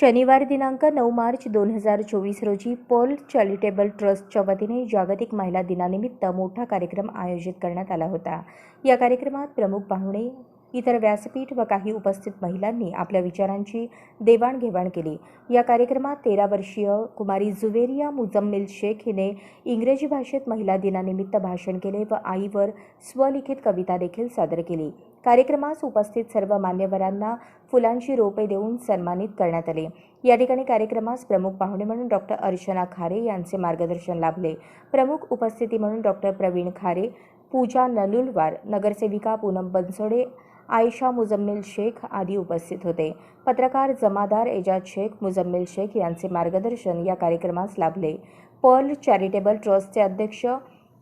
शनिवार दिनांक नऊ मार्च दोन हजार चोवीस रोजी पोल चॅरिटेबल ट्रस्टच्या वतीने जागतिक महिला दिनानिमित्त मोठा कार्यक्रम आयोजित करण्यात आला होता. या कार्यक्रमात प्रमुख पाहुणे इतर व्यासपीठ व काही उपस्थित महिलांनी आपल्या विचारांची देवाणघेवाण केली. या कार्यक्रमात तेरा वर्षीय कुमारी जुवेरिया मुजम्मिल शेख हिने इंग्रजी भाषेत महिला दिनानिमित्त भाषण केले व आईवर स्वलिखित कविता देखील सादर केली. कार्यक्रमास उपस्थित सर्व मान्यवरांना फुलांची रोपे देऊन सन्मानित करण्यात आले. या ठिकाणी कार्यक्रमास प्रमुख पाहुणे म्हणून डॉक्टर अर्चना खारे यांचे मार्गदर्शन लाभले. प्रमुख उपस्थिती म्हणून डॉक्टर प्रवीण खारे पूजा नलुलवार नगरसेविका पूनम बनसोडे आयशा मुजम्मिल शेख आदी उपस्थित होते. पत्रकार जमादार एजाज शेख मुजम्मिल शेख यांचे मार्गदर्शन या कार्यक्रमास लाभले. पर्ल चॅरिटेबल ट्रस्टचे अध्यक्ष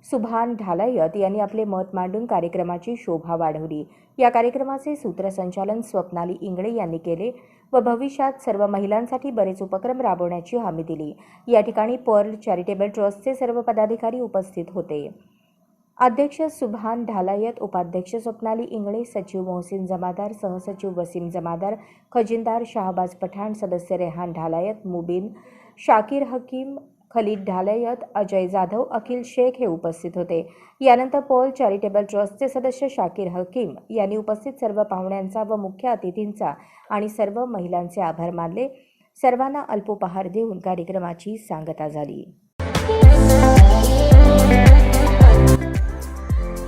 सुभान ढालायत यांनी आपले मत मांडून कार्यक्रमाची शोभा वाढवली. या कार्यक्रमाचे सूत्रसंचालन स्वप्नाली इंगळे यांनी केले व भविष्यात सर्व महिलांसाठी बरेच उपक्रम राबवण्याची हमी दिली. या ठिकाणी पर्ल चॅरिटेबल ट्रस्टचे सर्व पदाधिकारी उपस्थित होते. अध्यक्ष सुभान ढालायत उपाध्यक्ष स्वप्नाली इंगळे सचिव मोहसिन जमादार सहसचिव वसीम जमादार खजिनदार शाहबाज पठाण सदस्य रेहान ढालायत मुबीन शाकीर हकीम खलीद ढालायत अजय जाधव अखिल शेख हे उपस्थित होते. यानंतर पॉल चॅरिटेबल ट्रस्टचे सदस्य शाकीर हकीम यांनी उपस्थित सर्व पाहुण्यांचा व मुख्य अतिथींचा आणि सर्व महिलांचे आभार मानले. सर्वांना अल्पोपहार देऊन कार्यक्रमाची सांगता झाली.